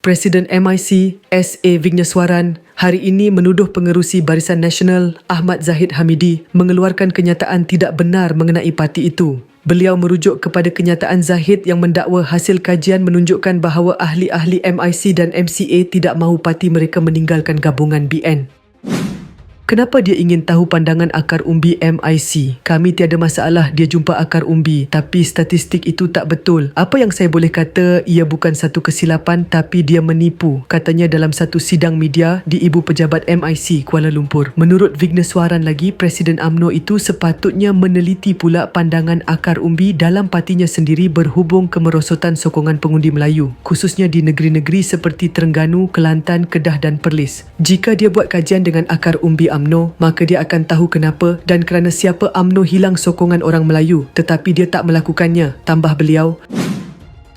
Presiden MIC SA Vigneswaran hari ini menuduh pengerusi Barisan Nasional Ahmad Zahid Hamidi mengeluarkan kenyataan tidak benar mengenai parti itu. Beliau merujuk kepada kenyataan Zahid yang mendakwa hasil kajian menunjukkan bahawa ahli-ahli MIC dan MCA tidak mahu parti mereka meninggalkan gabungan BN. Kenapa dia ingin tahu pandangan akar umbi MIC? Kami tiada masalah dia jumpa akar umbi, tapi statistik itu tak betul. Apa yang saya boleh kata, ia bukan satu kesilapan tapi dia menipu. Katanya dalam satu sidang media di Ibu Pejabat MIC Kuala Lumpur. Menurut Vigneswaran lagi, Presiden AMNO itu sepatutnya meneliti pula pandangan akar umbi dalam partinya sendiri berhubung kemerosotan sokongan pengundi Melayu, khususnya di negeri-negeri seperti Terengganu, Kelantan, Kedah dan Perlis. Jika dia buat kajian dengan akar umbi AMNO, maka dia akan tahu kenapa dan kerana siapa AMNO hilang sokongan orang Melayu tetapi dia tak melakukannya. Tambah beliau,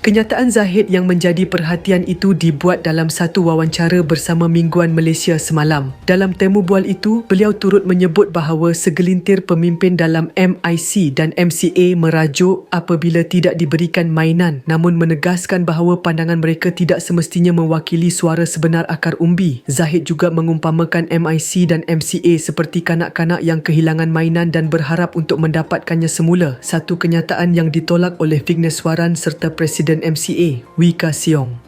Kenyataan Zahid yang menjadi perhatian itu dibuat dalam satu wawancara bersama Mingguan Malaysia semalam. Dalam temu bual itu, beliau turut menyebut bahawa segelintir pemimpin dalam MIC dan MCA merajuk apabila tidak diberikan mainan namun menegaskan bahawa pandangan mereka tidak semestinya mewakili suara sebenar akar umbi. Zahid juga mengumpamakan MIC dan MCA seperti kanak-kanak yang kehilangan mainan dan berharap untuk mendapatkannya semula. Satu kenyataan yang ditolak oleh Vigneswaran serta Presiden MCA, Wee Ka Siong.